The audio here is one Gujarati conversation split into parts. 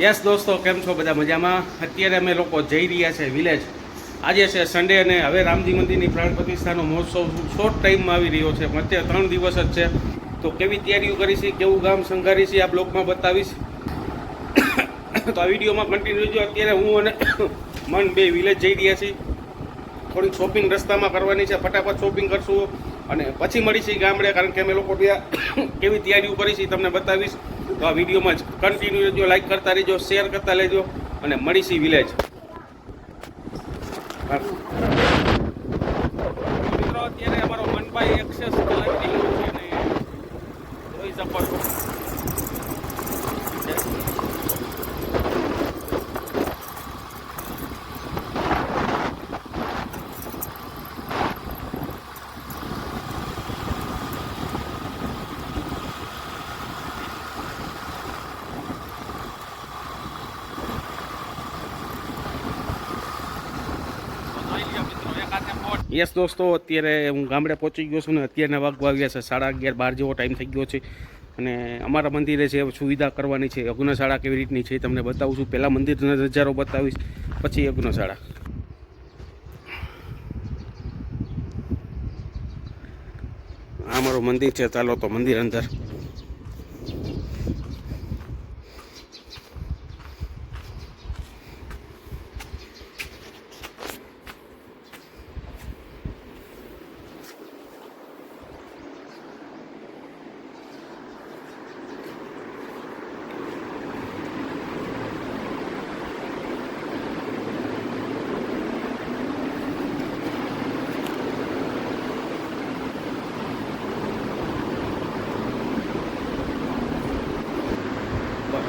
યસ દોસ્તો, કેમ છો? બધા મજામાં? અત્યારે અમે લોકો જઈ રહ્યા છે વિલેજ આજે છે સન્ડે અને હવે રામજી મંદિરની પ્રાણ પ્રતિષ્ઠાનો મહોત્સવ શોર્ટ ટાઈમમાં આવી રહ્યો છે. અત્યારે ત્રણ દિવસ જ છે. તો કેવી તૈયારીઓ કરીશી કેવું ગામ સંઘારીશી આ બ્લોગમાં બતાવીશ. તો આ વિડીયોમાં કન્ટિન્યુ જો અત્યારે હું અને મન બે વિલેજ જઈ રહ્યા છીએ. થોડીક શોપિંગ રસ્તામાં કરવાની છે. ફટાફટ શોપિંગ કરશું. અને પછી મળીશું ગામડે, કારણ કે અમે લોકો ત્યાં કેવી તૈયારીઓ કરીશી તમને બતાવીશ. તો આ વિડીયોમાં જ કન્ટિન્યુ રહેજો લાઈક કરતા રહેજો શેર કરતા લેજો અને મળીશું વિલેજ મિત્રો, અત્યારે અમારો મનભાઈ એક્સેસ જોઈ શકો છો. યસ દોસ્તો, અત્યારે હું ગામડે પહોંચી ગયો છું ને અત્યારના વાગવા આવ્યા છે, સાડા અગિયાર, બાર જેવો ટાઈમ થઈ ગયો છે. અને અમારા મંદિરે છે સુવિધા કરવાની છે, અગ્નશાળા કેવી રીતની છે તમને બતાવું છું. પહેલાં મંદિરનો નજારો બતાવીશ, પછી અગ્નશાળા. આ મારું મંદિર છે, ચાલો તો મંદિર અંદર.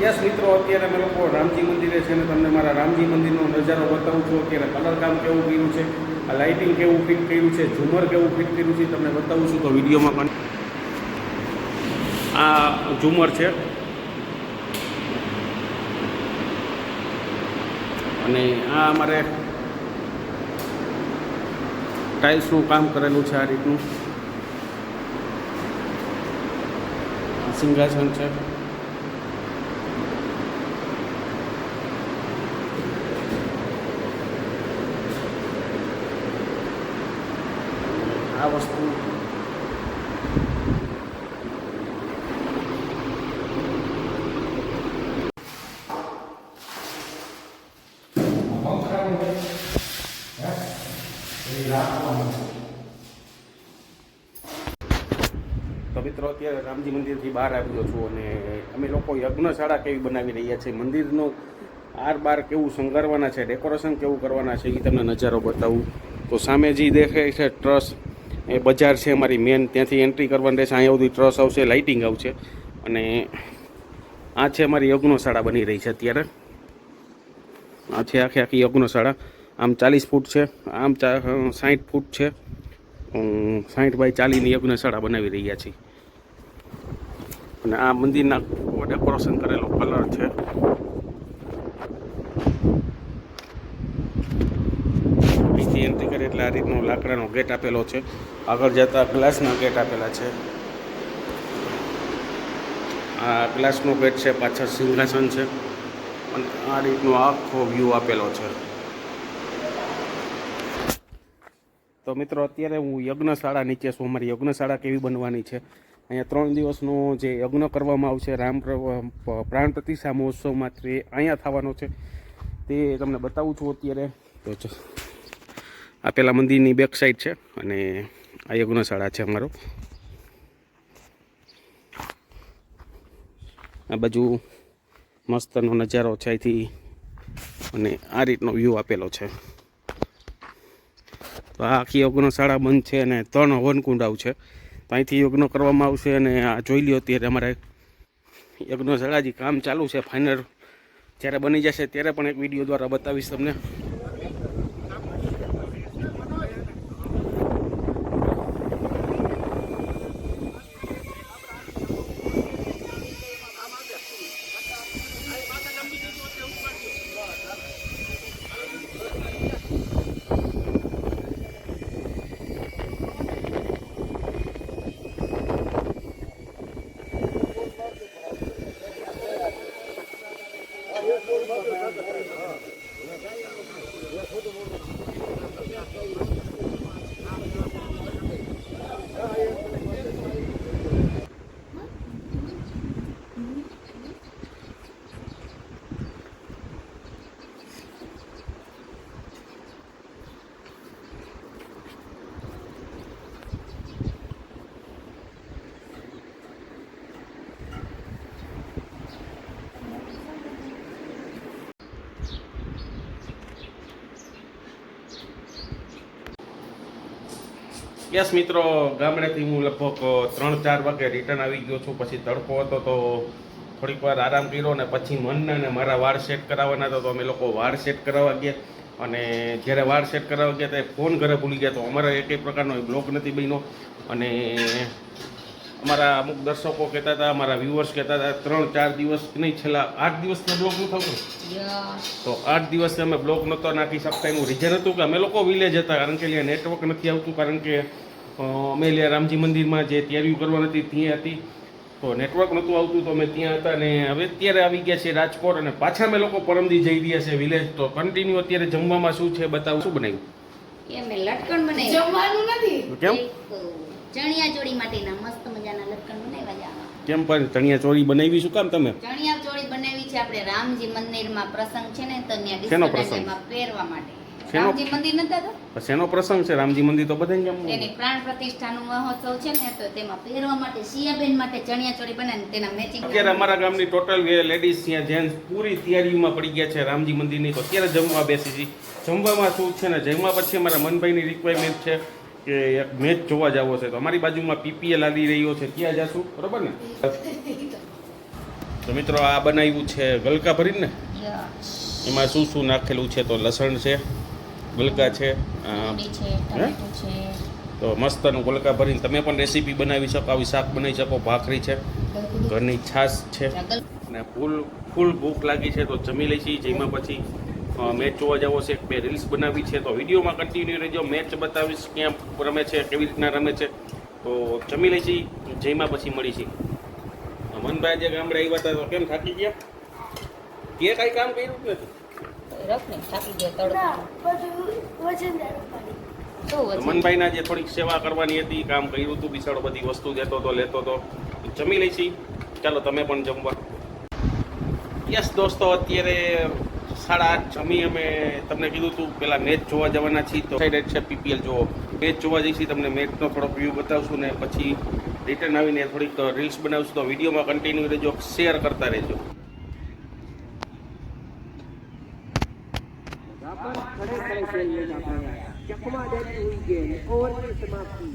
યસ મિત્રો, અત્યારે અમે લોકો રામજી મંદિરે છે ને તમને મારા રામજી મંદિરનો નજારો બતાવું છું. અત્યારે કલર કામ કેવું કર્યું છે, આ લાઇટિંગ કેવું ફિટ કર્યું છે, ઝુમર કેવું ફિટ કર્યું છે, તમને બતાવું છું તો વિડીયોમાં પણ. આ ઝુમર છે. અને આ અમારે ટાઇલ્સનું કામ કરેલું છે આ રીતનું. સિંહાસન છે. આ વસ્તુ. તો અત્યારે રામજી મંદિરથી બહાર આવ્યો છું અને અમે લોકો યજ્ઞશાળા કેવી બનાવી રહ્યા છીએ, મંદિરનો આર બાર કેવું શણગારવાના છે, ડેકોરેશન કેવું કરવાના છે, એ તમને નજારો બતાવું. તો સામે જે દેખાય છે ટ્રસ એ બજાર છે અમારી મેન ત્યાંથી એન્ટ્રી કરવાની રહેશે. અહીંયા સુધી ટ્રસ આવશે લાઇટિંગ આવશે. અને આ છે અમારી યજ્ઞશાળા બની રહી છે અત્યારે. આ છે આખી આખી યજ્ઞશાળા. આમ ચાલીસ ફૂટ છે. આમ ચા સાઠ ફૂટ છે. સાઠ બાય ચાલીસની યજ્ઞશાળા બનાવી રહ્યા છીએ. અને આ મંદિરના ડેકોરેશન કરેલો કલર છે. અહીંથી એન્ટ્રી કરે એટલે આ રીતનો લાકડાનો ગેટ આપેલો છે. આગળ જતા ગ્લાસના ગેટ આપેલા છે. આ ગ્લાસનો ગેટ છે, પાછળ સિંહાસન છે. અને આ રીતનો આખો વ્યૂ આપેલો છે. તો મિત્રો, અત્યારે હું યજ્ઞશાળા નીચે છું. અમારી યજ્ઞશાળા કેવી બનવાની છે? અહીંયા ત્રણ દિવસનો જે યજ્ઞ કરવામાં આવશે, રામ પ્ર- પ્રાણ પ્રતિષ્ઠા મહોત્સવમાં તે અહીંયા થવાનો છે. તે તમને બતાવું છું અત્યારે. તો આ પેલા મંદિરની બેક સાઈડ છે અને આ યજ્ઞશાળા છે અમારો. આ બાજુ મસ્તનો નજારો છે અહીંથી અને આ રીતનો વ્યૂ આપેલો છે. તો આ આખી યજ્ઞશાળા બંધ છે અને ત્રણ હવનકુંડાવ છે. તો અહીંથી યજ્ઞ કરવામાં આવશે અને આ જોઈ લ્યો ત્યારે અમારે યજ્ઞશાળા જે કામ ચાલુ છે. ફાઇનલ જ્યારે બની જશે ત્યારે પણ એક વીડિયો દ્વારા બતાવીશ તમને. યસ મિત્રો, ગામડેથી હું લગભગ ત્રણ ચાર વાગે રિટર્ન આવી ગયો છું. પછી તડકો હતો તો થોડીક વાર આરામ કર્યો ને પછી મનને અને મારા વાળ સેટ કરાવવાના હતા તો અમે લોકો વાળ સેટ કરાવવા ગયા. અને જ્યારે વાળ સેટ કરાવવા ગયા ત્યારે ફોન ઘરે ભૂલી ગયા. તો અમારા એક પ્રકારનો બ્લોક નથી બન્યો. અને અમારા અમુક દર્શકો કહેતા હતા અમારા વ્યુઅર્સ કહેતા હતા ત્રણ ચાર દિવસ નહીં છેલ્લા આઠ દિવસનો બ્લોગ ન થતો તો આઠ દિવસે અમે બ્લોગ નહોતો નાખી શકતા એનું રીઝન હતું કે અમે લોકો વિલેજ હતા કારણ કે ત્યાં નેટવર્ક નથી આવતું કારણ કે અમે અહીંયા રામજી મંદિરમાં જે તૈયારીઓ કરવાની હતી ત્યાં હતી. તો નેટવર્ક નહોતું આવતું તો અમે ત્યાં હતા અને હવે અત્યારે આવી ગયા છે રાજકોટ અને પાછા અમે લોકો પરમદી જઈ રહ્યા છે વિલેજ તો કન્ટિન્યુ અત્યારે જમવામાં શું છે બતાવું શું બનાવ્યું? લટકણ બનાવ્યા. જમવાનું નથી? કેમ? ચણિયા ચોળી માટેના મસ્ત મજાના લટકણ બનાવ્યા છે કેમ પણ ચણિયા ચોળી બનાવી શું કામ તમે? ચણિયા ચોળી બનાવી છે આપણે રામજી મંદિરમાં પ્રસંગ છે ને તો ત્યાં પ્રસંગ? પહેરવા માટે. રામજી મંદિર નતા તો? શેનો પ્રસંગ છે? રામજી મંદિર તો બધાને કેમ તેની પ્રાણ પ્રતિષ્ઠાનું મહોત્સવ છે ને તો તેમાં પહેરવા માટે સિયાબેન માટે ચણિયા ચોળી બનાવીને તેના મેચિંગ અત્યારે અમારા ગામની ટોટલ લેડીઝ ત્યાં જેન્ટ્સ પૂરી તૈયારીમાં પડી ગયા છે રામજી મંદિરની. તો અત્યારે જમવા બેસી છે. જમવામાં શું છે ને? જમવા પછી અમારા મનભાઈની રિક્વાયરમેન્ટ છે. કે એક મેચ જોવા જવો છે તો અમારી બાજુમાં પીપીએલ આવી રહ્યો છે ત્યાં જશું બરોબર ને? તો મિત્રો આ બનાવ્યું છે ગલકા ભરીને એમાં શું શું નાખેલું છે તો લસણ છે ગલકા છે તો મસ્તનું ગલકા ભરીને તમે પણ રેસીપી બનાવી શકો આવી શાક બનાવી શકો ભાખરી છે ઘરની છાશ છે. અને ફૂલ ફૂલ ભૂખ લાગી છે તો જમી લઈશી જેમાં પછી મેચ જોવા જવો છે. બે રીલ્સ બનાવી છે તો વિડીયોમાં કન્ટિન્યુ રહેજો. મેચ બતાવીશ ક્યાં રમે છે કેવી રીતના રમે છે. તો જમી લઈશી જયમાં પછી મળીશી. મનભાઈ જે ગામડે આવ્યા હતા તો કેમ થાકી ગયા? કે કાંઈ કામ કર્યું જ નથી? મનભાઈના જે થોડીક સેવા કરવાની હતી કામ કર્યું હતું બિસાડો બધી વસ્તુ દેતો તો લેતો તો. જમી લઈશી. ચાલો તમે પણ જમવા. યસ દોસ્તો અત્યારે સાડા આઠ જમી અમે તમને કીધું હતું પેલા મેચ જોવા જવાના છીએ તો સાઈડ છે પીપીએલ જોવો મેચ જોવા જઈશી તમને મેચનો થોડોક વ્યૂ બતાવશું ને પછી રિટર્ન આવીને થોડીક રીલ્સ બનાવશું તો વિડીયોમાં કન્ટિન્યુ રહેજો શેર કરતા રહેજો पर खड़े खड़े खेलने जाता है चकमा देती हुई गेंद ओवर की समाप्ति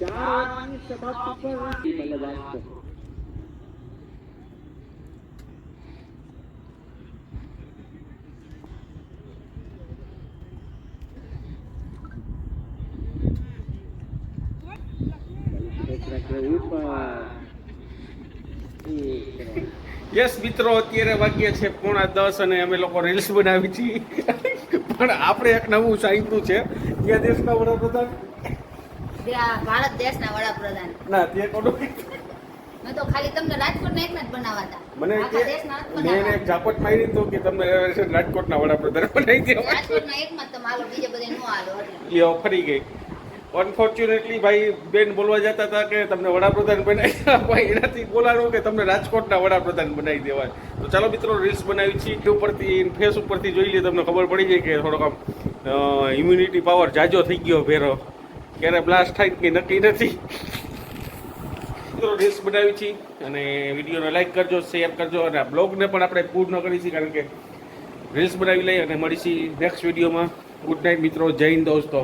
યસ મિત્રો, અત્યારે વાગ્યા છે પોણા દસ અને અમે લોકો રીલ્સ બનાવી છીએ. પણ આપણે એક નવું સાંભળ્યું છે. ત્યાં દેશના વડાપ્રધાન ભારત દેશના વડાપ્રધાન. ના તે કોનો મેં તો ખાલી તમને રાજકોટના એકના જ બનાવતા. મને મેં એક ઝાપટ મારી તો કે તમને રાજકોટના વડાપ્રધાન બનાવી દેવા. રાજકોટના એકમાં તમે હાલો બીજે બધે નો આલો એટલે. ફરી ગઈ. અનફોર્ચ્યુનેટલી ભાઈ બેન બોલવા જતા હતા કે તમને વડાપ્રધાન બનાવી દેવા. ભાઈ એનાથી બોલાણું કે તમને રાજકોટના વડાપ્રધાન બનાવી દેવાય તો ચાલો મિત્રો રીલ્સ બનાવી છીએ. ઉપરથી ફેસ ઉપરથી જોઈ લઈએ તમને ખબર પડી જાય કે થોડોક આમ ઇમ્યુનિટી પાવર જાજો થઈ ગયો ભેરો. ક્યારે બ્લાસ્ટ થાય કે નક્કી નથી. રીલ્સ બનાવી છે અને વિડીયોને લાઈક કરજો શેર કરજો અને આ બ્લોગને પણ આપણે પૂર્ણ કરી છીએ કારણ કે રીલ્સ બનાવી લઈએ અને મળીશી નેક્સ્ટ વિડીયોમાં. ગુડ નાઇટ મિત્રો, જય હિન્દ દોસ્તો.